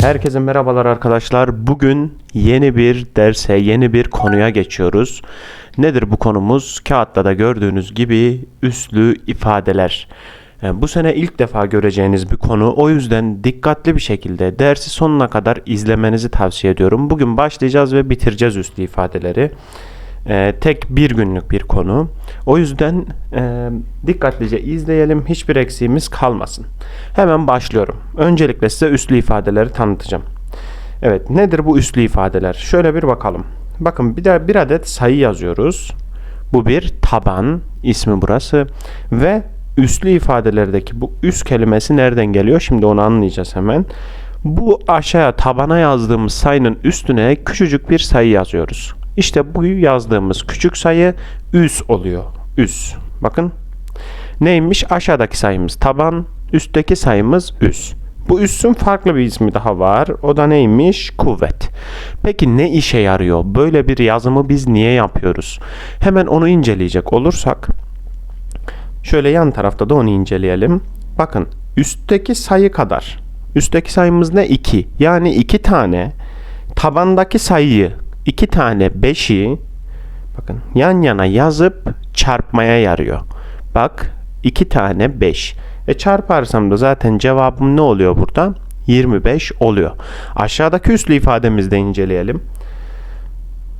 Herkese merhabalar arkadaşlar. Bugün yeni bir derse, yeni bir konuya geçiyoruz. Nedir bu konumuz? Kağıtta da gördüğünüz gibi üslü ifadeler. E, Bu sene ilk defa göreceğiniz bir konu. O yüzden dikkatli bir şekilde dersi sonuna kadar izlemenizi tavsiye ediyorum. Bugün başlayacağız ve bitireceğiz üslü ifadeleri. E, tek bir günlük bir konu. O yüzden e, dikkatlice izleyelim. Hiçbir eksiğimiz kalmasın. Hemen başlıyorum. Öncelikle size üslü ifadeleri tanıtacağım. Evet, nedir bu üslü ifadeler? Şöyle bir bakalım. Bakın bir de bir adet sayı yazıyoruz. Bu bir taban ismi burası ve üslü ifadelerdeki bu üst kelimesi nereden geliyor? Şimdi onu anlayacağız hemen. Bu aşağıya tabana yazdığımız sayının üstüne küçücük bir sayı yazıyoruz. İşte bu yazdığımız küçük sayı üs oluyor. Üs. Bakın. Neymiş? Aşağıdaki sayımız taban, üstteki sayımız üs. Bu üssün farklı bir ismi daha var. O da neymiş? Kuvvet. Peki ne işe yarıyor? Böyle bir yazımı biz niye yapıyoruz? Hemen onu inceleyecek olursak şöyle yan tarafta da onu inceleyelim. Bakın üstteki sayı kadar. Üstteki sayımız ne? 2. Yani 2 tane tabandaki sayıyı 2 tane 5'i bakın yan yana yazıp çarpmaya yarıyor. Bak 2 tane 5. E çarparsam da zaten cevabım ne oluyor burada? 25 oluyor. Aşağıdaki üslü ifademizde inceleyelim.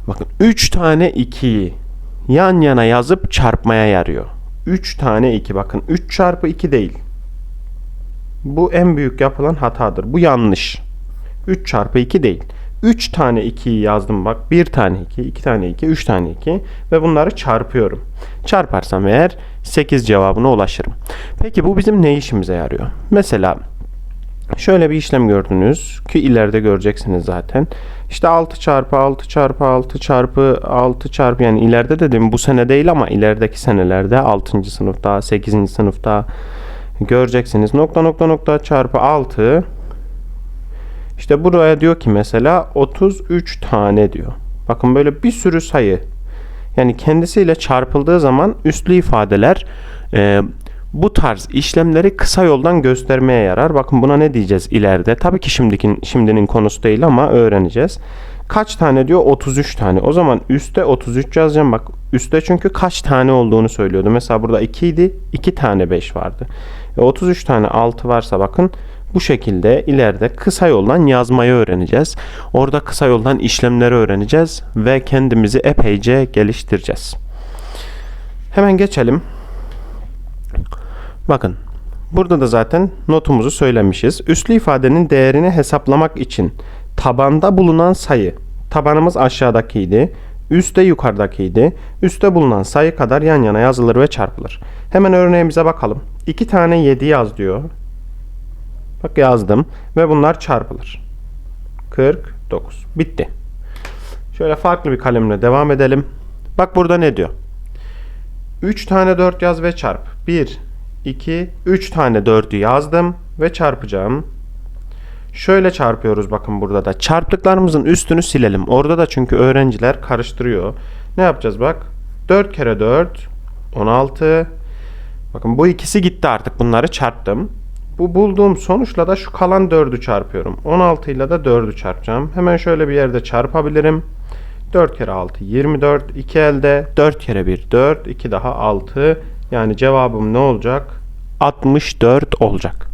Bakın 3 tane 2'yi yan yana yazıp çarpmaya yarıyor. 3 tane 2 bakın 3 çarpı 2 değil. Bu en büyük yapılan hatadır. Bu yanlış. 3 çarpı 2 değil. 3 tane 2'yi yazdım bak. 1 tane 2, 2 tane 2, 3 tane 2 ve bunları çarpıyorum. Çarparsam eğer 8 cevabına ulaşırım. Peki bu bizim ne işimize yarıyor? Mesela şöyle bir işlem gördünüz ki ileride göreceksiniz zaten. İşte 6 çarpı 6 çarpı 6 çarpı 6 çarpı yani ileride dedim bu sene değil ama ilerideki senelerde 6. sınıfta 8. sınıfta göreceksiniz. Nokta nokta nokta çarpı 6 işte buraya diyor ki mesela 33 tane diyor. Bakın böyle bir sürü sayı. Yani kendisiyle çarpıldığı zaman üslü ifadeler e, bu tarz işlemleri kısa yoldan göstermeye yarar. Bakın buna ne diyeceğiz ileride? Tabii ki şimdiki, şimdinin konusu değil ama öğreneceğiz. Kaç tane diyor? 33 tane. O zaman üstte 33 yazacağım. Bak üstte çünkü kaç tane olduğunu söylüyordu. Mesela burada 2 idi. 2 tane 5 vardı. E, 33 tane 6 varsa bakın bu şekilde ileride kısa yoldan yazmayı öğreneceğiz. Orada kısa yoldan işlemleri öğreneceğiz ve kendimizi epeyce geliştireceğiz. Hemen geçelim. Bakın burada da zaten notumuzu söylemişiz. Üslü ifadenin değerini hesaplamak için tabanda bulunan sayı, tabanımız aşağıdakiydi, üstte yukarıdakiydi. Üstte bulunan sayı kadar yan yana yazılır ve çarpılır. Hemen örneğimize bakalım. 2 tane 7 yaz diyor. Bak yazdım ve bunlar çarpılır. 49. Bitti. Şöyle farklı bir kalemle devam edelim. Bak burada ne diyor? 3 tane 4 yaz ve çarp. 1, 2, 3 tane 4'ü yazdım ve çarpacağım. Şöyle çarpıyoruz bakın burada da. Çarptıklarımızın üstünü silelim. Orada da çünkü öğrenciler karıştırıyor. Ne yapacağız bak? 4 kere 4, 16. Bakın bu ikisi gitti artık. Bunları çarptım. Bu bulduğum sonuçla da şu kalan 4'ü çarpıyorum. 16 ile de 4'ü çarpacağım. Hemen şöyle bir yerde çarpabilirim. 4 kere 6 24. 2 elde 4 kere 1 4. 2 daha 6. Yani cevabım ne olacak? 64 olacak.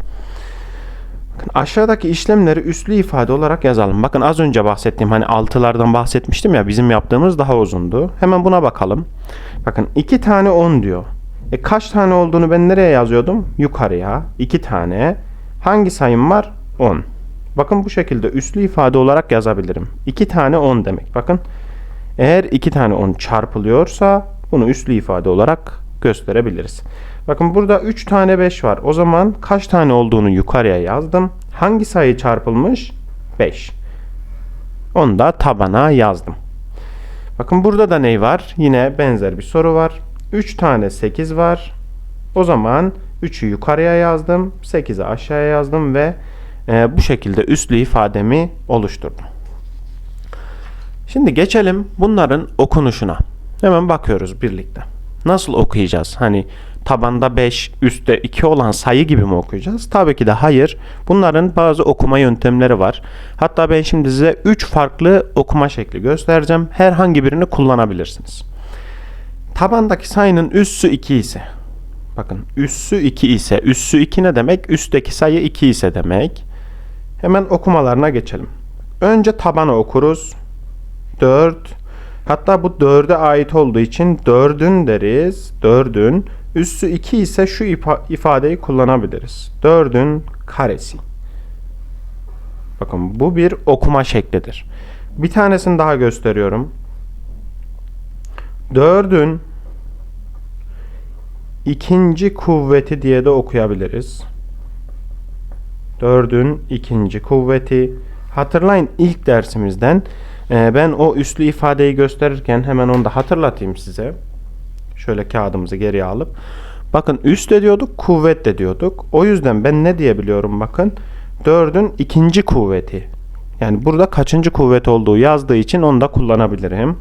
Bakın aşağıdaki işlemleri üslü ifade olarak yazalım. Bakın az önce bahsettiğim hani 6'lardan bahsetmiştim ya bizim yaptığımız daha uzundu. Hemen buna bakalım. Bakın 2 tane 10 diyor. E kaç tane olduğunu ben nereye yazıyordum? Yukarıya. 2 tane. Hangi sayım var? 10. Bakın bu şekilde üslü ifade olarak yazabilirim. 2 tane 10 demek. Bakın eğer 2 tane 10 çarpılıyorsa bunu üslü ifade olarak gösterebiliriz. Bakın burada 3 tane 5 var. O zaman kaç tane olduğunu yukarıya yazdım. Hangi sayı çarpılmış? 5. Onu da tabana yazdım. Bakın burada da ne var? Yine benzer bir soru var. 3 tane 8 var. O zaman 3'ü yukarıya yazdım. 8'i aşağıya yazdım ve e, bu şekilde üslü ifademi oluşturdum. Şimdi geçelim bunların okunuşuna. Hemen bakıyoruz birlikte. Nasıl okuyacağız? Hani tabanda 5, üstte 2 olan sayı gibi mi okuyacağız? Tabii ki de hayır. Bunların bazı okuma yöntemleri var. Hatta ben şimdi size 3 farklı okuma şekli göstereceğim. Herhangi birini kullanabilirsiniz. Tabandaki sayının üssü 2 ise bakın üssü 2 ise üssü 2 ne demek? Üstteki sayı 2 ise demek. Hemen okumalarına geçelim. Önce tabanı okuruz. 4 Hatta bu 4'e ait olduğu için 4'ün deriz. 4'ün üssü 2 ise şu ifa- ifadeyi kullanabiliriz. 4'ün karesi. Bakın bu bir okuma şeklidir. Bir tanesini daha gösteriyorum. 4'ün ikinci kuvveti diye de okuyabiliriz. 4'ün ikinci kuvveti. Hatırlayın ilk dersimizden e, ben o üslü ifadeyi gösterirken hemen onu da hatırlatayım size. Şöyle kağıdımızı geriye alıp. Bakın üst de diyorduk, kuvvet de diyorduk. O yüzden ben ne diyebiliyorum bakın. 4'ün ikinci kuvveti. Yani burada kaçıncı kuvvet olduğu yazdığı için onu da kullanabilirim.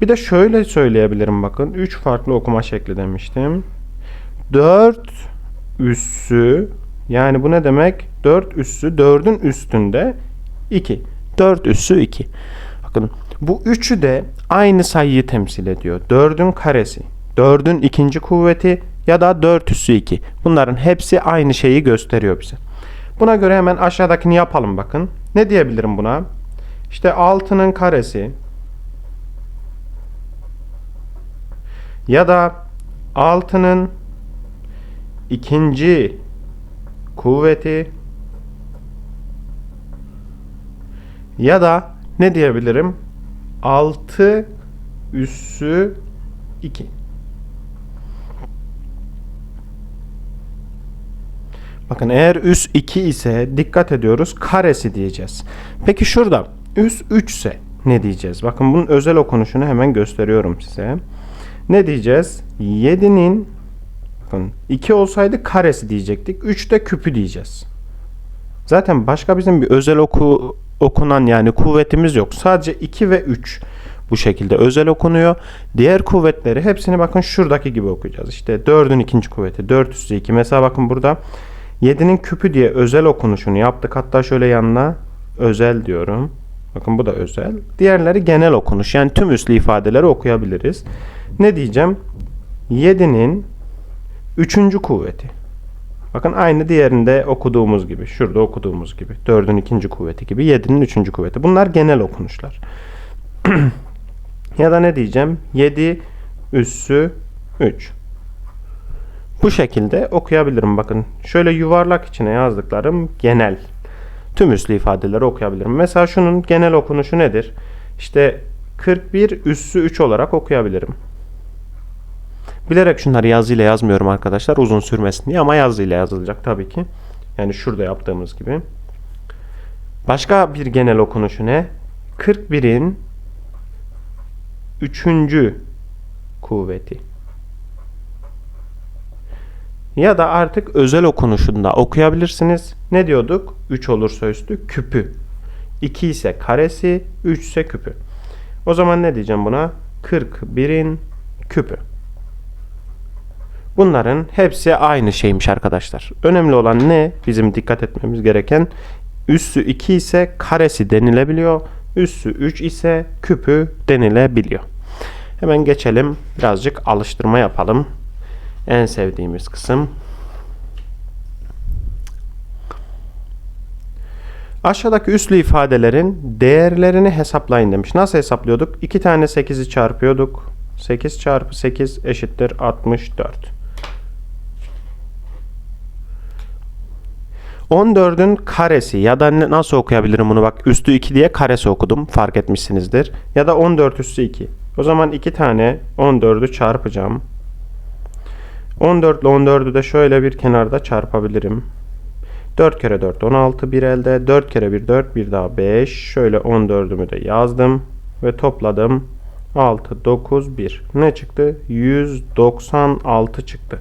Bir de şöyle söyleyebilirim bakın. 3 farklı okuma şekli demiştim. 4 üssü yani bu ne demek? 4 üssü 4'ün üstünde 2. 4 üssü 2. Bakın bu üçü de aynı sayıyı temsil ediyor. 4'ün karesi, 4'ün ikinci kuvveti ya da 4 üssü 2. Bunların hepsi aynı şeyi gösteriyor bize. Buna göre hemen aşağıdakini yapalım bakın. Ne diyebilirim buna? İşte 6'nın karesi ya da 6'nın ikinci kuvveti ya da ne diyebilirim? 6 üssü 2. Bakın eğer üs 2 ise dikkat ediyoruz karesi diyeceğiz. Peki şurada üs 3 ise ne diyeceğiz? Bakın bunun özel okunuşunu hemen gösteriyorum size. Ne diyeceğiz? 7'nin bakın 2 olsaydı karesi diyecektik. 3 de küpü diyeceğiz. Zaten başka bizim bir özel oku okunan yani kuvvetimiz yok. Sadece 2 ve 3 bu şekilde özel okunuyor. Diğer kuvvetleri hepsini bakın şuradaki gibi okuyacağız. İşte 4'ün ikinci kuvveti 4 üstü 2. Mesela bakın burada 7'nin küpü diye özel okunuşunu yaptık. Hatta şöyle yanına özel diyorum. Bakın bu da özel. Diğerleri genel okunuş. Yani tüm üslü ifadeleri okuyabiliriz. Ne diyeceğim? 7'nin 3. kuvveti. Bakın aynı diğerinde okuduğumuz gibi. Şurada okuduğumuz gibi. 4'ün ikinci kuvveti gibi. 7'nin üçüncü kuvveti. Bunlar genel okunuşlar. ya da ne diyeceğim? 7 üssü 3. Bu şekilde okuyabilirim. Bakın şöyle yuvarlak içine yazdıklarım genel. Tüm üslü ifadeleri okuyabilirim. Mesela şunun genel okunuşu nedir? İşte 41 üssü 3 olarak okuyabilirim. Bilerek şunları yazıyla yazmıyorum arkadaşlar uzun sürmesin diye ama yazıyla yazılacak tabii ki. Yani şurada yaptığımız gibi. Başka bir genel okunuşu ne? 41'in 3. kuvveti. Ya da artık özel okunuşunda okuyabilirsiniz. Ne diyorduk? 3 olursa üstü küpü. 2 ise karesi, 3 ise küpü. O zaman ne diyeceğim buna? 41'in küpü. Bunların hepsi aynı şeymiş arkadaşlar. Önemli olan ne? Bizim dikkat etmemiz gereken üssü 2 ise karesi denilebiliyor. Üssü 3 ise küpü denilebiliyor. Hemen geçelim. Birazcık alıştırma yapalım. En sevdiğimiz kısım. Aşağıdaki üslü ifadelerin değerlerini hesaplayın demiş. Nasıl hesaplıyorduk? 2 tane 8'i çarpıyorduk. 8 çarpı 8 eşittir 64. 14'ün karesi ya da nasıl okuyabilirim bunu bak üstü 2 diye karesi okudum fark etmişsinizdir. Ya da 14 üstü 2. O zaman 2 tane 14'ü çarpacağım. 14 ile 14'ü de şöyle bir kenarda çarpabilirim. 4 kere 4 16 bir elde. 4 kere 1 4 bir daha 5. Şöyle 14'ümü de yazdım ve topladım. 6 9 1. Ne çıktı? 196 çıktı.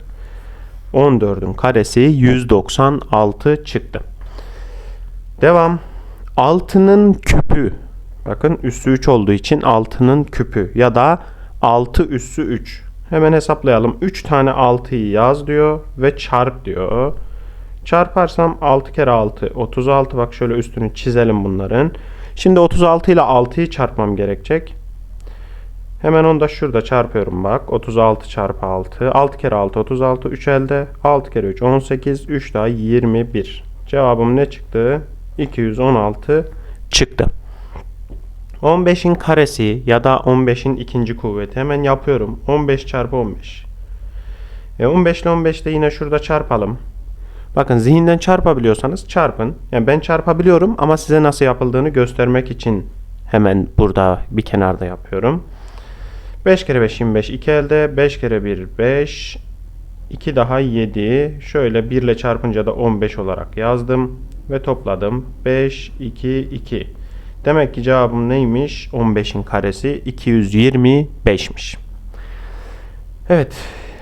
14'ün karesi 196 çıktı. Devam. 6'nın küpü. Bakın üssü 3 olduğu için 6'nın küpü ya da 6 üssü 3. Hemen hesaplayalım. 3 tane 6'yı yaz diyor ve çarp diyor. Çarparsam 6 kere 6 36 bak şöyle üstünü çizelim bunların. Şimdi 36 ile 6'yı çarpmam gerekecek. Hemen onu da şurada çarpıyorum bak. 36 çarpı 6. 6 kere 6 36. 3 elde. 6 kere 3 18. 3 daha 21. Cevabım ne çıktı? 216 çıktı. 15'in karesi ya da 15'in ikinci kuvveti hemen yapıyorum. 15 çarpı 15. E 15 ile 15 de yine şurada çarpalım. Bakın zihinden çarpabiliyorsanız çarpın. Yani ben çarpabiliyorum ama size nasıl yapıldığını göstermek için hemen burada bir kenarda yapıyorum. 5 kere 5 25 2 elde. 5 kere 1 5 2 daha 7 şöyle 1 ile çarpınca da 15 olarak yazdım ve topladım. 5 2 2 demek ki cevabım neymiş? 15'in karesi 225'miş Evet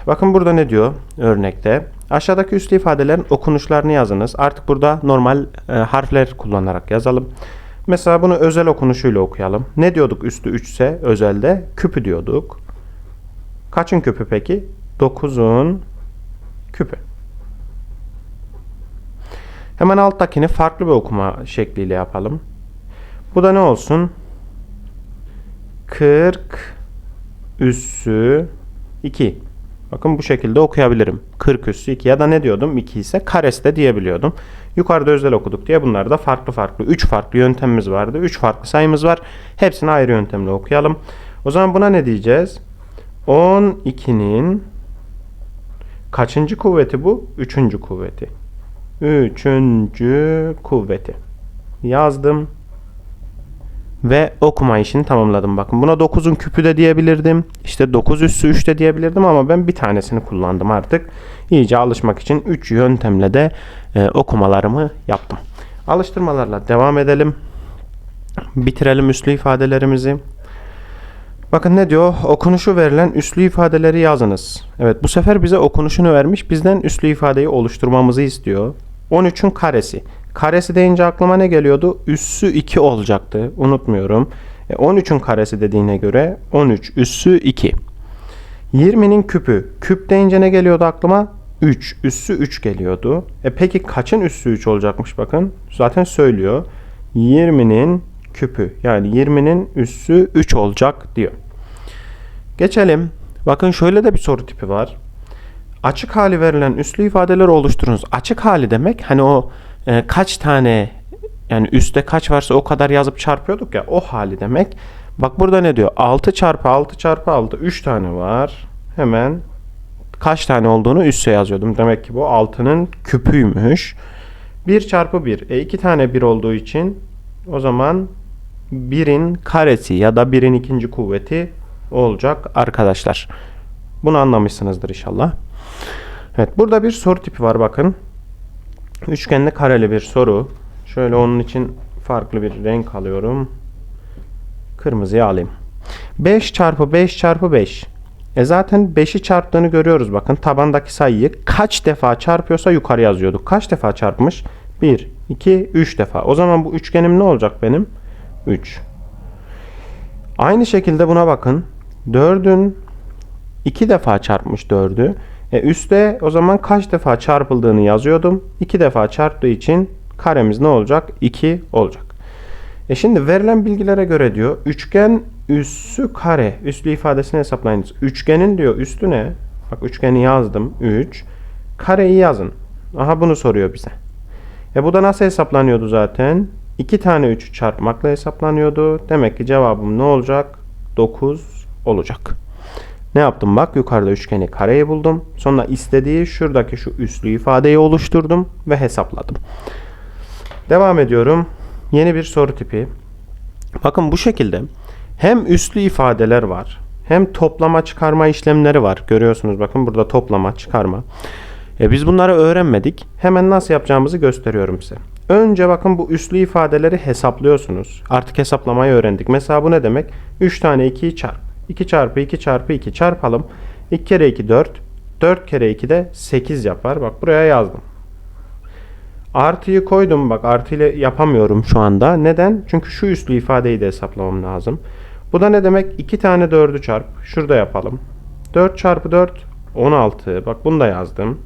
bakın burada ne diyor örnekte? Aşağıdaki üslü ifadelerin okunuşlarını yazınız. Artık burada normal e, harfler kullanarak yazalım Mesela bunu özel okunuşuyla okuyalım. Ne diyorduk üstü 3 ise özelde? Küpü diyorduk. Kaçın küpü peki? 9'un küpü. Hemen alttakini farklı bir okuma şekliyle yapalım. Bu da ne olsun? 40 üssü 2. Bakın bu şekilde okuyabilirim. 40 üssü 2 ya da ne diyordum? 2 ise karesi de diyebiliyordum. Yukarıda özel okuduk diye bunlar da farklı farklı. 3 farklı yöntemimiz vardı. 3 farklı sayımız var. Hepsini ayrı yöntemle okuyalım. O zaman buna ne diyeceğiz? 12'nin kaçıncı kuvveti bu? Üçüncü kuvveti. Üçüncü kuvveti. Yazdım. Ve okuma işini tamamladım. Bakın buna 9'un küpü de diyebilirdim. İşte 9 üssü 3 de diyebilirdim ama ben bir tanesini kullandım artık. İyice alışmak için 3 yöntemle de e, okumalarımı yaptım. Alıştırmalarla devam edelim. Bitirelim üslü ifadelerimizi. Bakın ne diyor? Okunuşu verilen üslü ifadeleri yazınız. Evet bu sefer bize okunuşunu vermiş. Bizden üslü ifadeyi oluşturmamızı istiyor. 13'ün karesi. Karesi deyince aklıma ne geliyordu? Üssü 2 olacaktı. Unutmuyorum. E, 13'ün karesi dediğine göre 13 üssü 2. 20'nin küpü. Küp deyince ne geliyordu aklıma? 3. Üssü 3 geliyordu. E peki kaçın üssü 3 olacakmış bakın. Zaten söylüyor. 20'nin küpü. Yani 20'nin üssü 3 olacak diyor. Geçelim. Bakın şöyle de bir soru tipi var. Açık hali verilen üslü ifadeler oluşturunuz. Açık hali demek hani o e, kaç tane yani üstte kaç varsa o kadar yazıp çarpıyorduk ya o hali demek. Bak burada ne diyor? 6 çarpı 6 çarpı 6 3 tane var. Hemen kaç tane olduğunu üste yazıyordum. Demek ki bu 6'nın küpüymüş. 1 çarpı 1. E 2 tane 1 olduğu için o zaman 1'in karesi ya da 1'in ikinci kuvveti olacak arkadaşlar. Bunu anlamışsınızdır inşallah. Evet burada bir soru tipi var bakın. Üçgenli kareli bir soru. Şöyle onun için farklı bir renk alıyorum. Kırmızıyı alayım. 5 çarpı 5 çarpı 5. E zaten 5'i çarptığını görüyoruz bakın. Tabandaki sayıyı kaç defa çarpıyorsa yukarı yazıyorduk. Kaç defa çarpmış? 1, 2, 3 defa. O zaman bu üçgenim ne olacak benim? 3. Aynı şekilde buna bakın. 4'ün 2 defa çarpmış 4'ü. E üste o zaman kaç defa çarpıldığını yazıyordum. 2 defa çarptığı için karemiz ne olacak? 2 olacak. E şimdi verilen bilgilere göre diyor üçgen üssü kare üslü ifadesini hesaplayınız. Üçgenin diyor üstü ne? Bak üçgeni yazdım 3. Kareyi yazın. Aha bunu soruyor bize. E bu da nasıl hesaplanıyordu zaten? 2 tane 3'ü çarpmakla hesaplanıyordu. Demek ki cevabım ne olacak? 9 olacak. Ne yaptım bak yukarıda üçgeni kareyi buldum. Sonra istediği şuradaki şu üslü ifadeyi oluşturdum ve hesapladım. Devam ediyorum. Yeni bir soru tipi. Bakın bu şekilde hem üslü ifadeler var hem toplama çıkarma işlemleri var. Görüyorsunuz bakın burada toplama çıkarma. E biz bunları öğrenmedik. Hemen nasıl yapacağımızı gösteriyorum size. Önce bakın bu üslü ifadeleri hesaplıyorsunuz. Artık hesaplamayı öğrendik. Mesela bu ne demek? 3 tane 2'yi çarp. 2 çarpı 2 çarpı 2 çarpalım. 2 kere 2 4. 4 kere 2 de 8 yapar. Bak buraya yazdım. Artıyı koydum. Bak artı ile yapamıyorum şu anda. Neden? Çünkü şu üslü ifadeyi de hesaplamam lazım. Bu da ne demek? 2 tane 4'ü çarp. Şurada yapalım. 4 çarpı 4 16. Bak bunu da yazdım.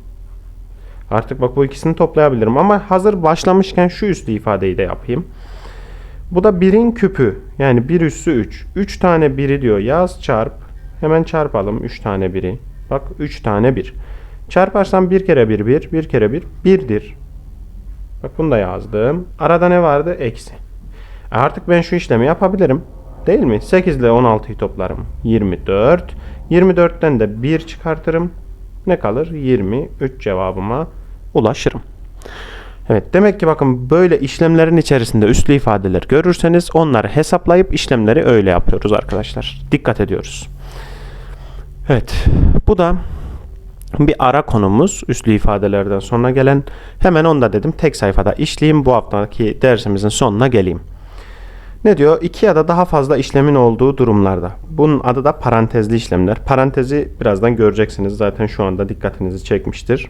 Artık bak bu ikisini toplayabilirim ama hazır başlamışken şu üslü ifadeyi de yapayım. Bu da 1'in küpü. Yani 1 üssü 3. 3 tane 1'i diyor yaz çarp. Hemen çarpalım 3 tane 1'i. Bak 3 tane 1. Çarparsam 1 kere 1 1. 1 kere 1 1'dir. Bak bunu da yazdım. Arada ne vardı? Eksi. E Artık ben şu işlemi yapabilirim. Değil mi? 8 ile 16'yı toplarım. 24. 24'ten de 1 çıkartırım. Ne kalır? 23 cevabıma ulaşırım. Evet demek ki bakın böyle işlemlerin içerisinde üslü ifadeler görürseniz onları hesaplayıp işlemleri öyle yapıyoruz arkadaşlar. Dikkat ediyoruz. Evet bu da bir ara konumuz üslü ifadelerden sonra gelen hemen onu da dedim tek sayfada işleyeyim bu haftaki dersimizin sonuna geleyim. Ne diyor? İki ya da daha fazla işlemin olduğu durumlarda. Bunun adı da parantezli işlemler. Parantezi birazdan göreceksiniz. Zaten şu anda dikkatinizi çekmiştir.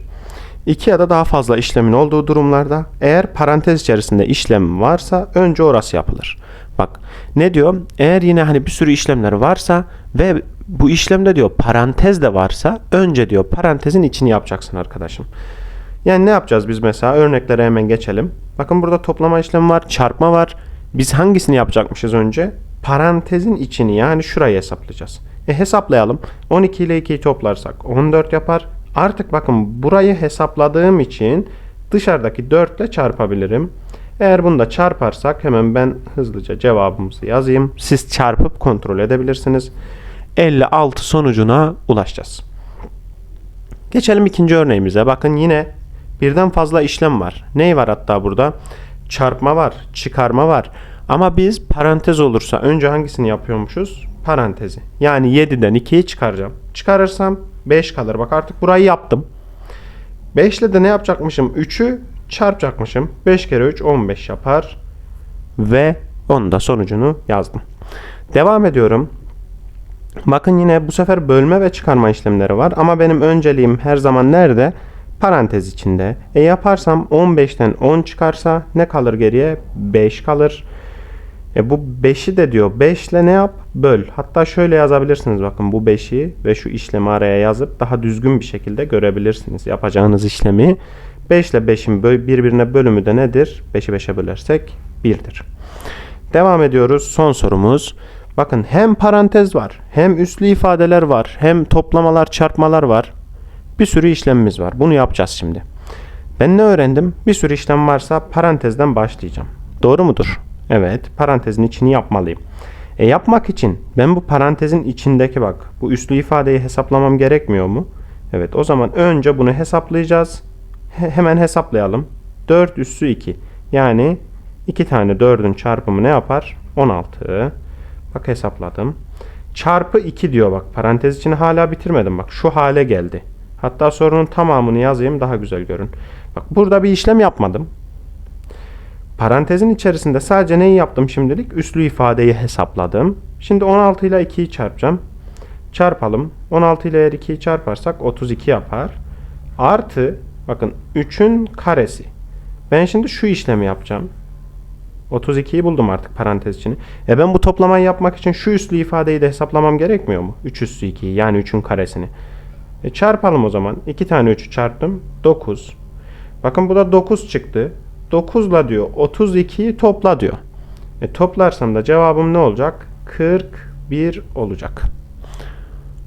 İki ya da daha fazla işlemin olduğu durumlarda eğer parantez içerisinde işlem varsa önce orası yapılır. Bak ne diyor? Eğer yine hani bir sürü işlemler varsa ve bu işlemde diyor parantez de varsa önce diyor parantezin içini yapacaksın arkadaşım. Yani ne yapacağız biz mesela? Örneklere hemen geçelim. Bakın burada toplama işlemi var, çarpma var. Biz hangisini yapacakmışız önce? Parantezin içini yani şurayı hesaplayacağız. E hesaplayalım. 12 ile 2'yi toplarsak 14 yapar. Artık bakın burayı hesapladığım için dışarıdaki 4 ile çarpabilirim. Eğer bunu da çarparsak hemen ben hızlıca cevabımızı yazayım. Siz çarpıp kontrol edebilirsiniz. 56 sonucuna ulaşacağız. Geçelim ikinci örneğimize. Bakın yine birden fazla işlem var. Ney var hatta burada? Çarpma var, çıkarma var. Ama biz parantez olursa önce hangisini yapıyormuşuz? Parantezi. Yani 7'den 2'yi çıkaracağım. Çıkarırsam 5 kalır. Bak artık burayı yaptım. 5 ile de ne yapacakmışım? 3'ü çarpacakmışım. 5 kere 3 15 yapar. Ve onun da sonucunu yazdım. Devam ediyorum. Bakın yine bu sefer bölme ve çıkarma işlemleri var. Ama benim önceliğim her zaman nerede? Parantez içinde. E yaparsam 15'ten 10 çıkarsa ne kalır geriye? 5 kalır. E bu 5'i de diyor 5 ile ne yap? Böl. Hatta şöyle yazabilirsiniz bakın bu 5'i ve şu işlemi araya yazıp daha düzgün bir şekilde görebilirsiniz yapacağınız işlemi. 5 ile 5'in böl- birbirine bölümü de nedir? 5'i 5'e bölersek 1'dir. Devam ediyoruz. Son sorumuz. Bakın hem parantez var, hem üslü ifadeler var, hem toplamalar, çarpmalar var. Bir sürü işlemimiz var. Bunu yapacağız şimdi. Ben ne öğrendim? Bir sürü işlem varsa parantezden başlayacağım. Doğru mudur? Evet, parantezin içini yapmalıyım. E yapmak için ben bu parantezin içindeki bak, bu üslü ifadeyi hesaplamam gerekmiyor mu? Evet, o zaman önce bunu hesaplayacağız. He- hemen hesaplayalım. 4 üssü 2. Yani 2 tane 4'ün çarpımı ne yapar? 16. Bak hesapladım. Çarpı 2 diyor bak. Parantez içini hala bitirmedim. Bak şu hale geldi. Hatta sorunun tamamını yazayım daha güzel görün. Bak burada bir işlem yapmadım. Parantezin içerisinde sadece neyi yaptım şimdilik? Üslü ifadeyi hesapladım. Şimdi 16 ile 2'yi çarpacağım. Çarpalım. 16 ile eğer 2'yi çarparsak 32 yapar. Artı bakın 3'ün karesi. Ben şimdi şu işlemi yapacağım. 32'yi buldum artık parantez içini. E ben bu toplamayı yapmak için şu üslü ifadeyi de hesaplamam gerekmiyor mu? 3 üssü 2'yi yani 3'ün karesini. E çarpalım o zaman. 2 tane 3'ü çarptım. 9. Bakın bu da 9 çıktı. 9'la diyor 32'yi topla diyor. E toplarsam da cevabım ne olacak? 41 olacak.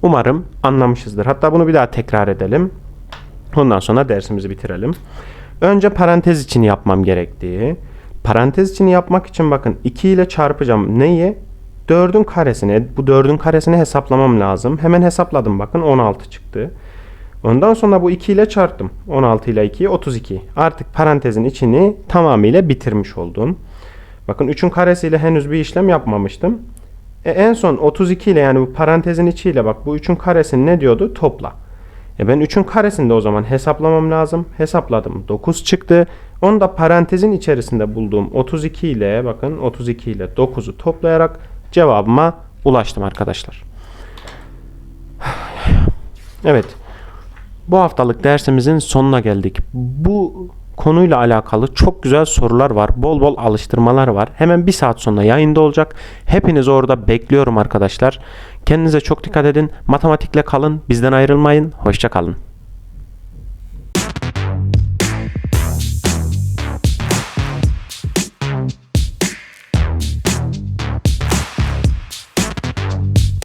Umarım anlamışızdır. Hatta bunu bir daha tekrar edelim. Ondan sonra dersimizi bitirelim. Önce parantez için yapmam gerektiği. Parantez için yapmak için bakın 2 ile çarpacağım. Neyi? 4'ün karesini. Bu 4'ün karesini hesaplamam lazım. Hemen hesapladım bakın 16 çıktı. Ondan sonra bu 2 ile çarptım. 16 ile 2'yi 32. Artık parantezin içini tamamıyla bitirmiş oldum. Bakın 3'ün karesiyle henüz bir işlem yapmamıştım. E en son 32 ile yani bu parantezin içiyle bak bu 3'ün karesini ne diyordu? Topla. E ben 3'ün karesini de o zaman hesaplamam lazım. Hesapladım. 9 çıktı. Onu da parantezin içerisinde bulduğum 32 ile bakın 32 ile 9'u toplayarak cevabıma ulaştım arkadaşlar. Evet. Bu haftalık dersimizin sonuna geldik. Bu konuyla alakalı çok güzel sorular var. Bol bol alıştırmalar var. Hemen bir saat sonra yayında olacak. Hepiniz orada bekliyorum arkadaşlar. Kendinize çok dikkat edin. Matematikle kalın. Bizden ayrılmayın. Hoşça kalın.